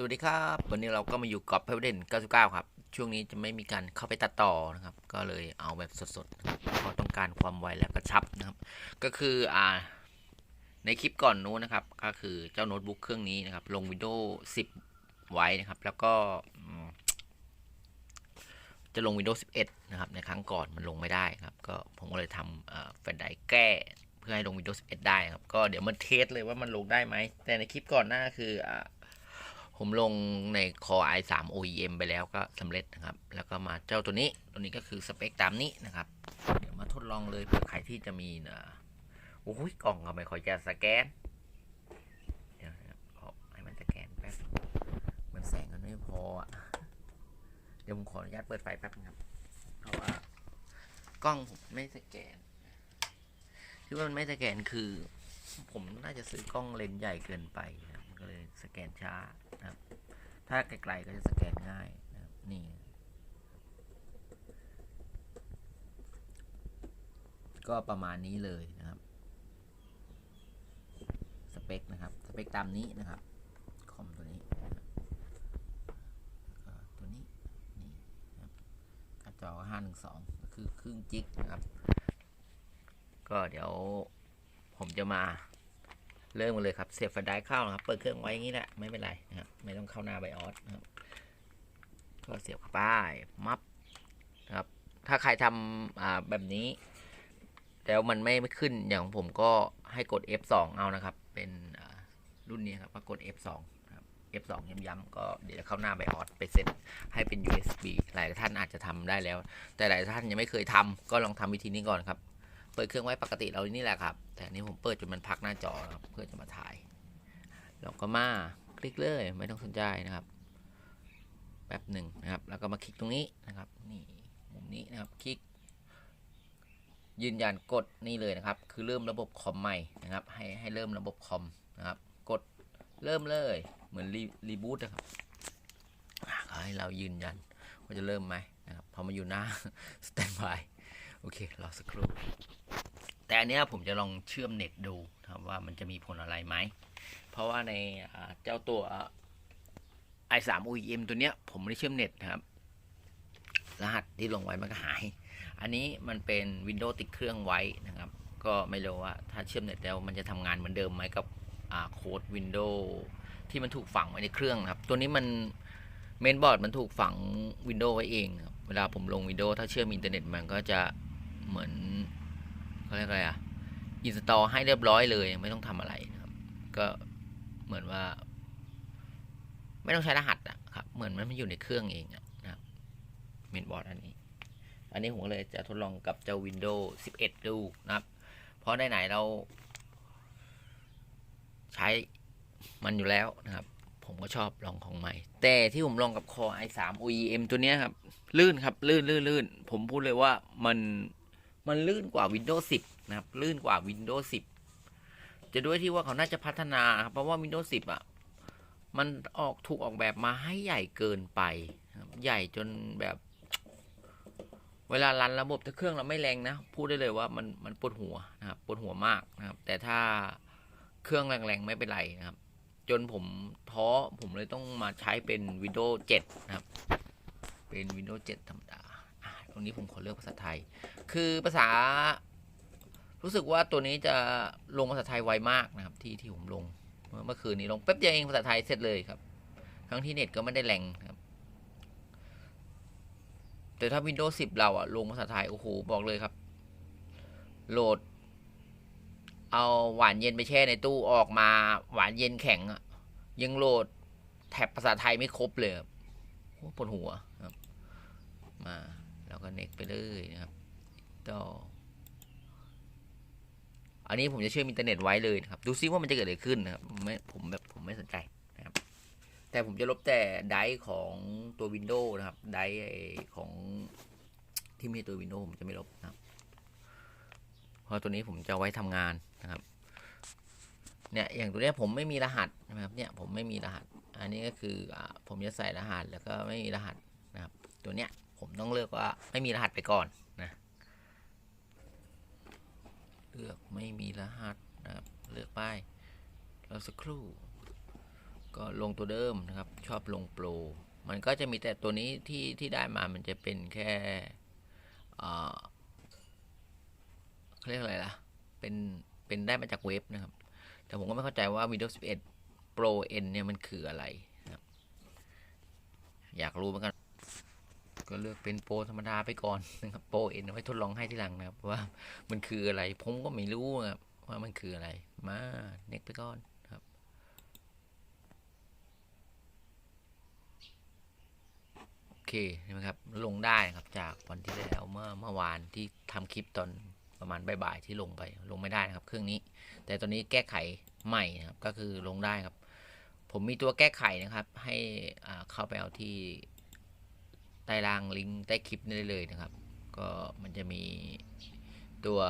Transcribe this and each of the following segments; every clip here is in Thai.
สวัสดีครับ วันนี้เราก็มาอยู่กับ p พ v เดน99 ครับ ช่วงนี้จะไม่มีการเข้าไปตัดต่อนะครับ ก็เลยเอาแบบสดๆเพราะต้องการความไวและกระชับนะครับ ก็คืออ่าในคลิปก่อนนู้นนะครับ ก็คือเจ้าโน้ตบุ๊กเครื่องนี้นะครับ ลง Windows 10 ไว้นะครับ แล้วก็ จะลง Windows 11 นะครับ ในครั้งก่อนมันลงไม่ได้ครับ ก็ผมก็เลยทำแฟนไดแก้เพื่อให้ลง Windows 11 ได้ครับ ก็เดี๋ยวมันเทสเลยว่ามันลงได้ไหม แต่ในคลิปก่อนหน้าคืออ่า ผมลงใน Core i3 OEM ไปแล้วก็สำเร็จนะครับ แล้วก็มาเจ้าตัวนี้ตัวนี้ก็คือสเปคตามนี้นะครับ เดี๋ยวมาทดลองเลยเผื่อใครที่จะมีนะโอ้ยกล่องก็ไม่ค่อยจะสแกนเดี๋ยวขอให้มันสแกนแป๊บมันแสงมันไม่พออะเดี๋ยวผมขออนุญาตเปิดไฟแป๊บนะครับเพราะว่ากล้องผมไม่สแกนที่ว่ามันไม่สแกนคือ ผมน่าจะซื้อกล้องเลนส์ใหญ่เกินไปนะครับก็เลยสแกนช้า นะครับ ถ้าไกลๆก็จะสแกนง่ายนะครับนี่ ก็ประมาณนี้เลยนะครับ สเปคนะครับ สเปคตามนี้นะครับ คอมตัวนี้ตัวนี้ นี่นะครับกระจอห้าหนึ่งสองคือครึ่งจิกนะครับ ก็เดี๋ยวผมจะมา เริ่มกันเลยครับเสียบแฟลชไดรฟ์เข้านะครับ เปิดเครื่องไว้อย่างนี้แหละไม่เป็นไรนะครับไม่ต้องเข้าหน้าไบออสนะครับก็เสียบเข้าไปมับครับ ถ้าใครทำอ่าแบบนี้ แล้วมันไม่ขึ้นอย่างผมก็ให้กด F2 เอานะครับ เป็นรุ่นนี้ครับก็กด F2 ครับ F2 ย้ำๆก็เดี๋ยวเข้าหน้าไบออสไปเซ็ตให้เป็น USB หลายท่านอาจจะทำได้แล้ว แต่หลายท่านยังไม่เคยทำก็ลองทำวิธีนี้ก่อนครับ เปิดเครื่องไว้ปกติเรานี่แหละครับ แต่อันนี้ผมเปิดจนมันพักหน้าจอครับเพื่อจะมาถ่ายเราก็มาคลิกเลยไม่ต้องสนใจนะครับแป๊บหนึ่งนะครับ แล้วก็มาคลิกตรงนี้นะครับนี่มุมนี้นะครับคลิก ยืนยันกดนี่เลยนะครับ คือเริ่มระบบคอมใหม่นะครับ ให้ให้เริ่มระบบคอมนะครับ กดเริ่มเลยเหมือนรีรีบูตนะครับอะขอให้เรายืนยันว่าจะเริ่มไหมนะครับพอมาอยู่หน้าสแตนบาย โอเครอสักครู่ แต่อันเนี้ยผมจะลองเชื่อมเน็ตดูครับว่ามันจะมีผลอะไรไหม เพราะว่าในเจ้าตัว i3 OEM ตัวเนี้ย ผมไม่ได้เชื่อมเน็ตนะครับ รหัสที่ลงไว้มันก็หาย อันนี้มันเป็น Windows ติดเครื่องไว้นะครับ ก็ไม่รู้ว่าถ้าเชื่อมเน็ตแล้วมันจะทำงานเหมือนเดิมไหมกับโค้ด Windows ที่มันถูกฝังไว้ในเครื่องครับ ตัวนี้มันเมนบอร์ดมันถูกฝัง Windows ไว้เอง เวลาผมลง Windows ถ้าเชื่อมอินเทอร์เน็ตมันก็จะ เหมือนเขาเรียกอะไรอะอินสตอลให้เรียบร้อยเลยไม่ต้องทำอะไรนะครับ ก็เหมือนว่า ไม่ต้องใช้รหัสอะครับ เหมือนมันอยู่ในเครื่องเองอะนะครับเมนบอร์ดอันนี้ อันนี้ผมเลยจะทดลองกับเจ้า Windows 11 ดูนะครับ เพราะไหนเรา ใช้มันอยู่แล้วนะครับ ผมก็ชอบลองของใหม่ แต่ที่ผมลองกับ Core i3 OEM ตัวนี้ครับ ลื่นครับ ลื่นลื่นลื่นผมพูดเลยว่ามัน มันลื่นกว่า Windows 10 นะครับ ลื่นกว่า Windows 10 จะด้วยที่ว่าเขาน่าจะพัฒนาครับเพราะว่า Windows 10 อะ มันออกถูกออกแบบมาให้ใหญ่เกินไป ใหญ่จนแบบ เวลารันระบบถ้าเครื่องเราไม่แรงนะ พูดได้เลยว่ามันมันปวดหัวนะครับปวดหัวมากนะครับ แต่ถ้าเครื่องแรงๆไม่เป็นไรนะครับ จนผมท้อผมเลยต้องมาใช้เป็น Windows 7 นะครับ เป็น Windows 7 ธรรมดา รงนี้ผมขอเลือกภาษาไทย คือภาษา รู้สึกว่าตัวนี้จะลงภาษาไทยไวมากนะครับ ที่ที่ผมลงเมื่อเมื่อคืนนี้ลงแป๊บเดียวเองภาษาไทยเสร็จเลยครับทั้งที่เน็ตก็ไม่ได้แรงครับ แต่ถ้า Windows 10 เราอะลงภาษาไทยโอ้โหบอกเลยครับ โหลด เอาหวานเย็นไปแช่ในตู้ออกมาหวานเย็นแข็งอะยังโหลดแท็บภาษาไทยไม่ครบเลยโอ้ปวดหัวครับ มา แล้วก็เน็กไปเลยนะครับต่ออันนี้ผมจะเชื่อมอินเทอร์เน็ตไว้เลยนะครับ ดูซิว่ามันจะเกิดอะไรขึ้นนะครับไม่ผมแบบผมไม่สนใจนะครับ แต่ผมจะลบแต่ไดร์ของตัว Windows นะครับไดร์ของที่มีตัว Windows ผมจะไม่ลบนะครับ เพราะตัวนี้ผมจะไว้ทำงานนะครับ เนี่ยอย่างตัวนี้ผมไม่มีรหัสนะครับ เนี่ยผมไม่มีรหัส อันนี้ก็คือผมจะใส่รหัสแล้วก็ไม่มีรหัสนะครับ ตัวเนี้ย ผมต้องเลือกว่าไม่มีรหัสไปก่อนนะเลือกไม่มีรหัสนะครับเลือกไปแล้วสักครู่ ก็ลงตัวเดิมนะครับ ชอบลงโปรมันก็จะมีแต่ตัวนี้ที่ที่ได้มามันจะเป็นแค่อ่าเขาเรียกอะไรล่ะ เป็น เป็นได้มาจากเว็บนะครับ แต่ผมก็ไม่เข้าใจว่า Windows 11 Pro N เนี่ยมันคืออะไรนะครับ อยากรู้เหมือนกัน ก็เลือกเป็นโปรธรรมดาไปก่อนนะครับโปรเอาไว้ทดลองให้ที่หลังนะครับว่ามันคืออะไร ผมก็ไม่รู้ครับว่ามันคืออะไร มาเน็กไปก่อนครับ โอเคใช่ไหมครับลงได้ครับจากวันที่แล้วเมื่อเมื่อวานที่ทำคลิปตอนประมาณบ่ายๆที่ลงไปลงไม่ได้นะครับ เครื่องนี้ แต่ตอนนี้แก้ไขใหม่นะครับก็คือลงได้ครับ ผมมีตัวแก้ไขนะครับ ให้อ่าเข้าไปเอาที่ ใต้ล่างลิงก์ใต้คลิปนี้ได้เลยนะครับ ก็มันจะมีตัว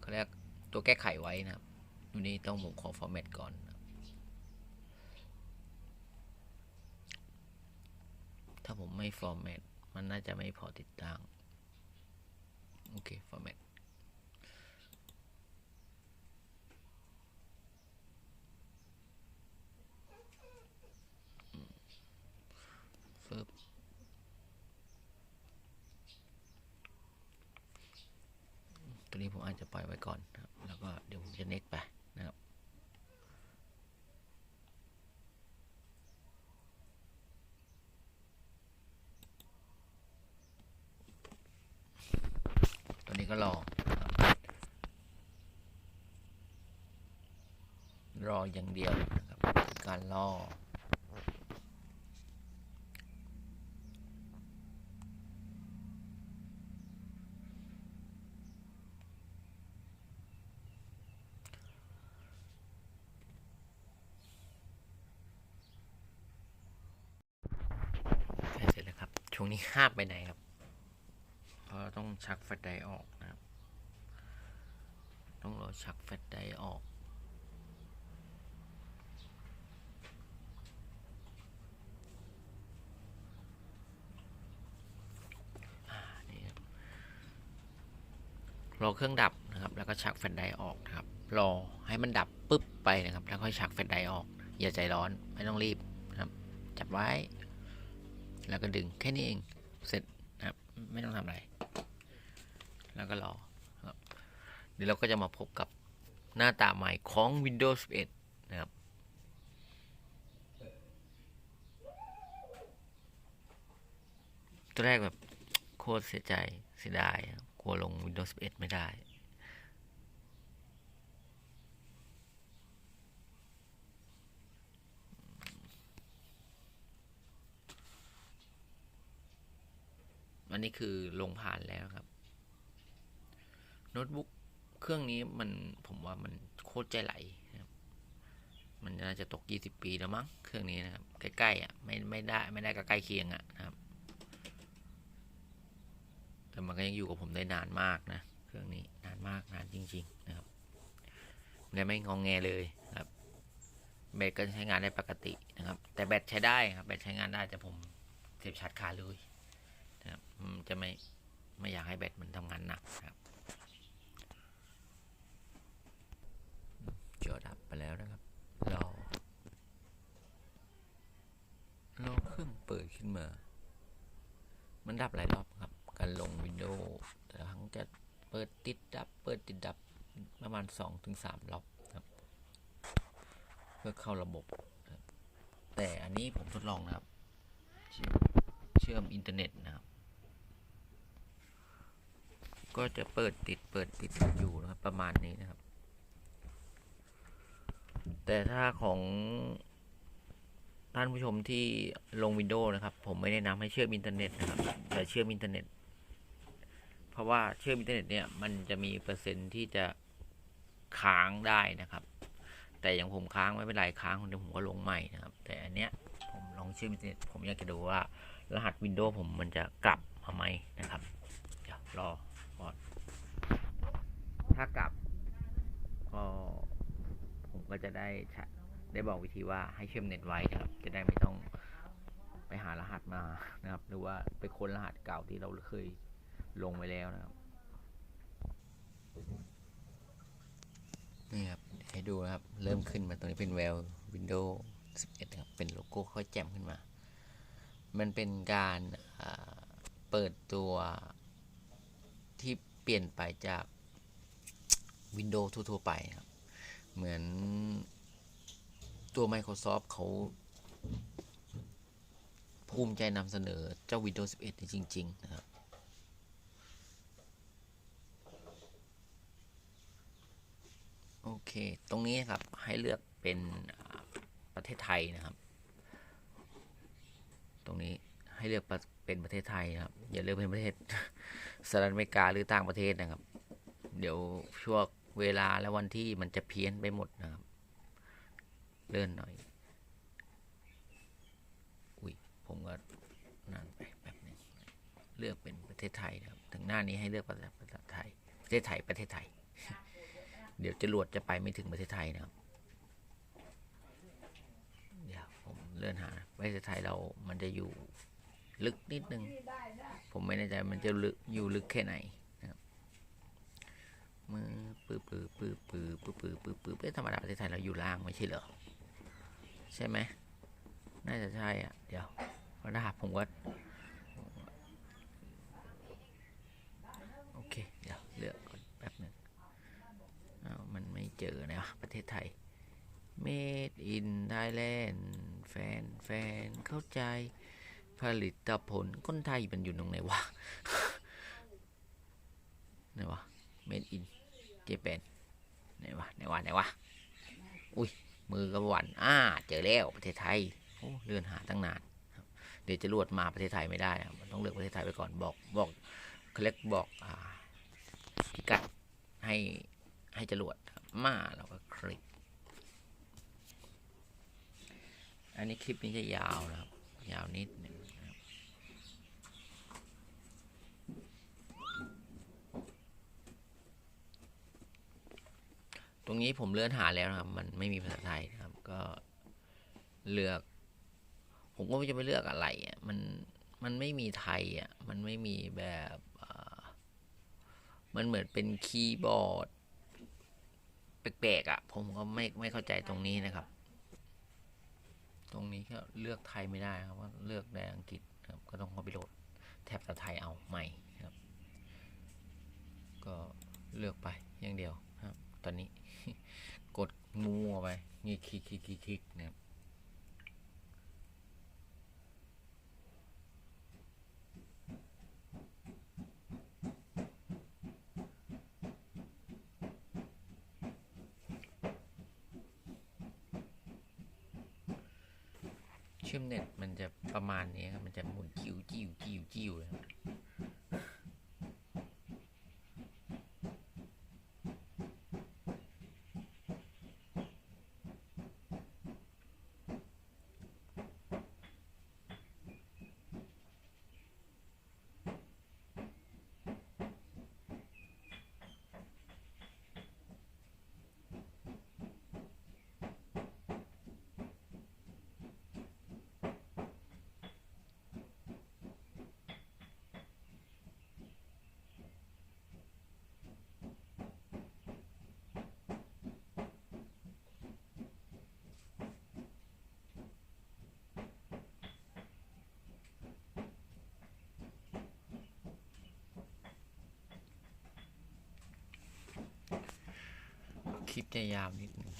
เขาเรียกตัวแก้ไขไว้นะครับตัวนี้ต้องผมขอฟอร์แมตก่อน ถ้าผมไม่ฟอร์แมตมันน่าจะไม่พอติดตั้ง โอเคฟอร์แมตฟึบ ตัวนี้ผมอาจจะปล่อยไว้ก่อนนะครับ แล้วก็เดี๋ยวผมจะเน็กไปนะครับ ตัวนี้ก็รอ รออย่างเดียวนะครับ การรอ ใกล้เสร็จแล้วครับ ช่วงนี้ห้ามไปไหนครับ เพราะต้องชักแฟลชไดออกนะครับ ต้องรอชักแฟลชไดออกรอเครื่องดับนะครับ แล้วก็ชักแฟลชไดออกนะครับ รอให้มันดับปุ๊บไปนะครับ แล้วค่อยชักแฟลชไดออก อย่าใจร้อน ไม่ต้องรีบนะครับ จับไว้ แล้วก็ดึงแค่นี้เองเสร็จนะครับไม่ต้องทำอะไร แล้วก็รอครับเดี๋ยวเราก็จะมาพบกับหน้าตาใหม่ของ Windows 11 นะครับตัวแรกแบบโคตรเสียใจเสียดายกลัวลง Windows 11 ไม่ได้ อันนี้คือลงผ่านแล้วครับโน้ตบุ๊กเครื่องนี้มันผมว่ามันโคตรใจไหลนะครับ มันน่าจะตก 20 ปีแล้วมั้งเครื่องนี้นะครับ ใกล้ๆอะไม่ไม่ได้ไม่ได้ก็ใกล้เคียงอะนะครับ แต่มันก็ยังอยู่กับผมได้นานมากนะเครื่องนี้นานมากนานจริง ๆ นะครับและไม่งองแงเลยครับแบตก็ใช้งานได้ปกตินะครับ แต่แบตใช้ได้ครับแบตใช้งานได้แต่ผมเสียบชาร์จคาเลย นะครับจะไม่ไม่อยากให้แบตมันทำงานหนักนะครับจอดับไปแล้วนะครับรอรอเครื่องเปิดขึ้นมา มันดับหลายรอบครับ การลงวินโดว์แต่ครั้งจะเปิดติดดับ เปิดติดดับประมาณสองถึงสามรอบครับ เพื่อเข้าระบบ แต่อันนี้ผมทดลองนะครับ เชื่อมอินเทอร์เน็ตนะครับ ก็จะเปิดติดเปิดปิดอยู่นะครับประมาณนี้นะครับ แต่ถ้าของท่านผู้ชมที่ลงวินโดว์นะครับ ผมไม่แนะนำให้เชื่อมอินเทอร์เน็ตนะครับอย่าเชื่อมอินเทอร์เน็ต เพราะว่าเชื่อมอินเทอร์เน็ตเนี่ยมันจะมีเปอร์เซ็นต์ที่จะค้างได้นะครับ แต่อย่างผมค้างไม่เป็นไรค้างคนเดียวผมก็ลงใหม่นะครับ แต่อันเนี้ยผมลองเชื่อมอินเทอร์เน็ตผมอยากจะดูว่ารหัสวินโดว์ผมมันจะกลับมาไหมนะครับเดี๋ยวรอ ก่อน ถ้ากลับก็ผมก็จะได้ได้บอกวิธีว่าให้เชื่อมเน็ตไว้นะครับ จะได้ไม่ต้องไปหารหัสมานะครับ หรือว่าไปค้นรหัสเก่าที่เราเคยลงไว้แล้วนะครับ นี่ครับ ให้ดูนะครับ เริ่มขึ้นมาตรงนี้เป็นแวววินโดว์11นะครับ เป็นโลโก้ค่อยแจ่มขึ้นมา มันเป็นการเปิดตัว ปลี่ยนไปจาก Windows ทั่วๆไปครับ เหมือนตัว Microsoft เขาภูมิใจนำเสนอเจ้า Windows 11นี่จริง ๆ นะครับ โอเค ตรงนี้ครับ ให้เลือกเป็นประเทศไทยนะครับ ตรงนี้ให้เลือกเป็นประเทศไทยนะครับ อย่าเลือกเป็นประเทศ สหรัฐอเมริกาหรือต่างประเทศนะครับ เดี๋ยวช่วงเวลาและวันที่มันจะเพี้ยนไปหมดนะครับ เลื่อนหน่อย อุ้ยผมก็นานไปแบบนึงเลือกเป็นประเทศไทยนะครับถึงหน้านี้ให้เลือกภาษาภาษาไทยประเทศไทยประเทศไทย เดี๋ยวจรวดจะไปไม่ถึงประเทศไทยนะครับเดี๋ยวผมเลื่อนหาประเทศไทยเรามันจะอยู่ลึกนิดนึง ผมไม่แน่ใจมันจะลึกอยู่ลึกแค่ไหนนะครับมือปื้อปื้อปื้อปื้อปื้อปื้อปื้อปื้อเอ๊ะธรรมดาประเทศไทยเราอยู่ล่างไม่ใช่เหรอใช่ไหมน่าจะใช่อะ เดี๋ยวพราะถ้าผมก็โอเค เดี๋ยวเลือกก่อนแป๊บหนึ่งอ้าวมันไม่เจอนะประเทศไทย Made in Thailand แฟนแฟนเข้าใจ ผลิตผลคนไทยมันอยู่ตรงไหนวะไหนวะ Made in Japan ไหนวะไหนวะไหนวะอุ้ยมือกับหวันอ่าเจอแล้วประเทศไทยโอ้เลื่อนหาตั้งนานเดี๋ยวจะรวดมาประเทศไทยไม่ได้มันต้องเลือกประเทศไทยไปก่อนบอกบอกเขาเรียกบอกอ่าพิกัดให้ให้จรวดมาเราก็คลิก อันนี้คลิปนี้จะยาวนะครับยาวนิดหนึ่งนะครับ ตรงนี้ผมเลื่อนหาแล้วนะครับ มันไม่มีภาษาไทยนะครับ ก็เลือก ผมก็ไม่จะไปเลือกอะไรอะมันมันไม่มีไทยอะมันไม่มีแบบอ่ามันเหมือนเป็นคีย์บอร์ดแปลกๆอะ ผมก็ไม่ไม่เข้าใจตรงนี้นะครับ ตรงนี้ก็เลือกไทยไม่ได้ครับว่าเลือกในอังกฤษครับ ก็ต้องเข้าไปโหลดแท็บภาษาไทยเอาใหม่ครับ ก็เลือกไปอย่างเดียว อนนี้ กดงูออกไป นี่คลิกคลิกคลิกคลิกนะครับเชื่อมเน็ตมันจะประมาณนี้ครับ มันจะหมุนจิ้วจิ้วจิ้วจิ้วเลยครับค ลิปจะยาวนิดนึง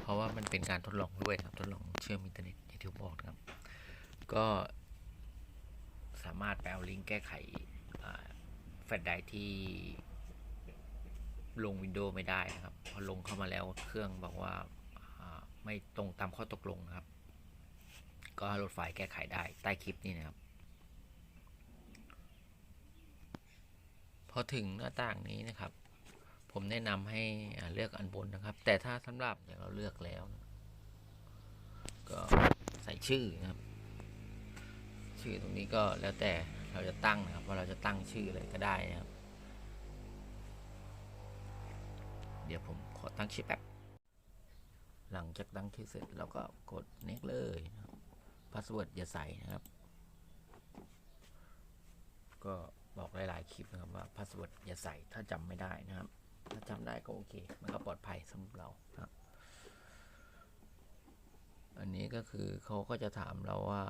เพราะว่ามันเป็นการทดลองด้วยครับ ทดลองเชื่อมอินเทอร์เน็ตอย่างที่ผมบอกครับ ก็สามารถไปเอาลิงก์แก้ไขแฟลชไดร์ที่ลงวินโดว์ไม่ได้นะครับ พอลงเข้ามาแล้วเครื่องบอกว่าไม่ตรงตามข้อตกลงนะครับ ก็โหลดไฟล์แก้ไขได้ใต้คลิปนี้นะครับ พอถึงหน้าต่างนี้นะครับ ผมแนะนำให้อ่าเลือกอันบนนะครับ แต่ถ้าสำหรับอย่างเราเลือกแล้ว ก็ใส่ชื่อนะครับ ชื่อตรงนี้ก็แล้วแต่เราจะตั้งนะครับ ว่าเราจะตั้งชื่ออะไรก็ได้นะครับ เดี๋ยวผมขอตั้งชื่อแป๊บ หลังจากตั้งชื่อเสร็จเราก็กด next เลยนะครับพาสเวิร์ดอย่าใส่นะครับ ก็บอกหลาย ๆ คลิปนะครับว่าพาสเวิร์ดอย่าใส่ถ้าจำไม่ได้นะครับ ถ้าจำได้ก็โอเค มันก็ปลอดภัยสำหรับเราครับ อันนี้ก็คือเขาก็จะถามเราว่า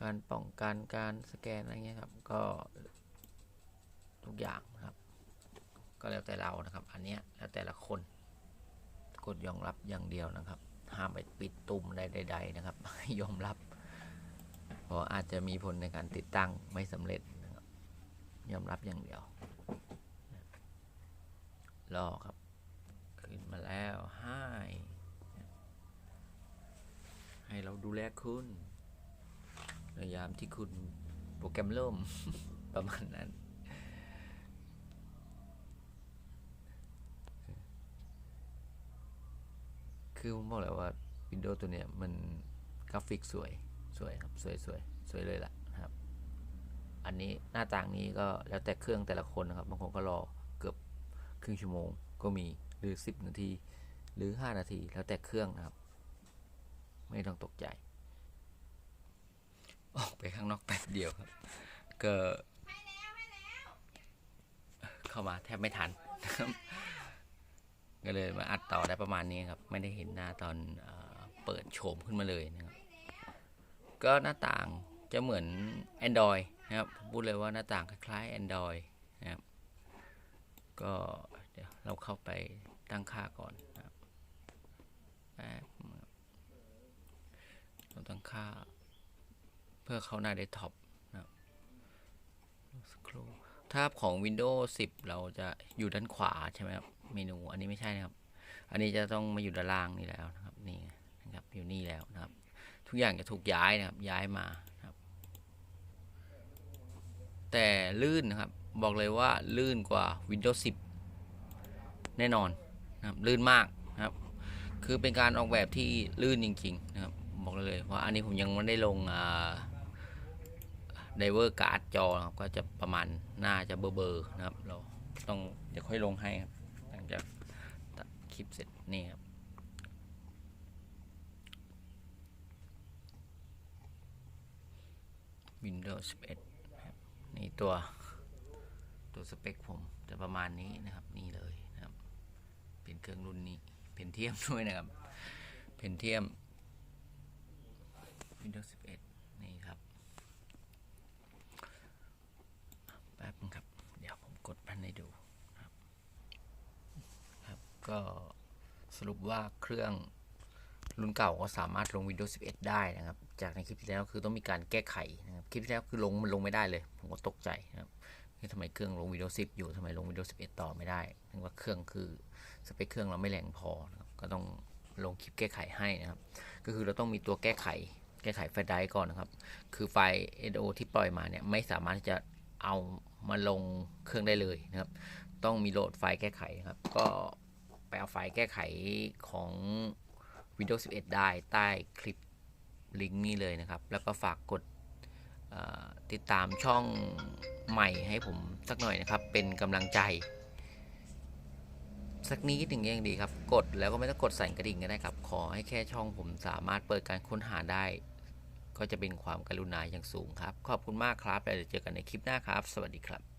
การป้องกันการสแกนอะไรเงี้ยครับ ก็ทุกอย่างนะครับ ก็แล้วแต่เรานะครับ อันเนี้ยแล้วแต่ละคนกดยอมรับอย่างเดียวนะครับ ห้ามไปปิดตุ่มใดๆนะครับยอมรับเพราะอาจจะมีผลในการติดตั้งไม่สำเร็จนะครับยอมรับอย่างเดียว รอครับ ขึ้นมาแล้วให้ให้เราดูแลคุณในยามที่คุณโปรแกรมล่ม ประมาณนั้น คือผมบอกเลยว่า Windows ตัวเนี้ยมันกราฟิกสวย สวยครับ สวยสวยสวยเลยล่ะครับ อันนี้หน้าต่างนี้ก็แล้วแต่เครื่องแต่ละคนนะครับ บางคนก็รอ ครึ่งชั่วโมงก็มีหรือ 10 นาที หรือ 5 นาทีแล้วแต่เครื่องนะครับ ไม่ต้องตกใจ ออกไปข้างนอกแป๊บเดียวครับก็เข้ามาแทบไม่ทันนะครับก็เลยมาอัดต่อได้ประมาณนี้ครับ ไม่ได้เห็นหน้าตอนเปิดโฉมขึ้นมาเลยนะครับ ก็หน้าต่างจะเหมือน Android นะครับ พูดเลยว่าหน้าต่างคล้ายๆ Android นะครับ ก็เดี๋ยวเราเข้าไปตั้งค่าก่อนนะครับแป๊บบเราตั้งค่า เพื่อเข้าหน้าเดสก์ท็อปนะครับสครูถ้าของ Windows 10 เราจะอยู่ด้านขวาใช่ไหมครับ เมนู อันนี้ไม่ใช่นะครับ อันนี้จะต้องมาอยู่ด้านล่างนี่แล้วนะครับ นี่นะครับ อยู่นี่แล้วนะครับ ทุกอย่างจะถูกย้ายนะครับ ย้ายมาครับ แต่ลื่นนะครับบอกเลยว่าลื่นกว่า Windows 10 แน่นอนนะครับลื่นมากนะครับ คือเป็นการออกแบบที่ลื่นจริงๆนะครับ บอกเลยว่าอันนี้ผมยังไม่ได้ลงไดเวอร์การ์ดจอนะครับก็จะประมาณหน่าจะเบอร์ๆนะครับ เราต้องเดี๋ยวค่อยลงให้ครับหลังจากตัดคลิปเสร็จนี่ครับ Windows 11นี่ตัว ตัวสเปคผมจะประมาณนี้นะครับนี่เลยนะครับ เป็นเครื่องรุ่นนี้เป็นเทียมด้วยนะครับเป็นเทียม Windows 11 นี่ครับแป๊บนึงครับ เดี๋ยวผมกดพันให้ดูครับครับ ก็สรุปว่าเครื่องรุ่นเก่าก็สามารถลง Windows 11 ได้นะครับ จากในคลิปที่แล้วคือต้องมีการแก้ไขนะครับ คลิปที่แล้วคือลงมันลงไม่ได้เลย ผมก็ตกใจนะครับ ทำไมเครื่องลง Windows 10 อยู่ทำไมลง Windows 11 ต่อไม่ได้ถึงว่าเครื่องคือสเปคเครื่องเราไม่แรงพอนะครับก็ต้องลงคลิปแก้ไขให้นะครับ ก็คือเราต้องมีตัวแก้ไข แก้ไขไฟล์ไดร์ก่อนนะครับ คือไฟล์ NO ที่ปล่อยมาเนี่ยไม่สามารถที่จะเอามาลงเครื่องได้เลยนะครับ ต้องมีโหลดไฟล์แก้ไขนะครับ ก็ไปเอาไฟล์แก้ไขของ Windows 11 ได้ใต้คลิปลิงก์นี้เลยนะครับ แล้วก็ฝากกด ติดตามช่องใหม่ให้ผมสักหน่อยนะครับ เป็นกำลังใจ สักนิดหนึ่งยังดีครับ กดแล้วก็ไม่ต้องกดสั่นกระดิ่งก็ได้ครับ ขอให้แค่ช่องผมสามารถเปิดการค้นหาได้ ก็จะเป็นความกรุณาอย่างสูงครับ ขอบคุณมากครับแล้วเดี๋ยวเจอกันในคลิปหน้าครับ สวัสดีครับ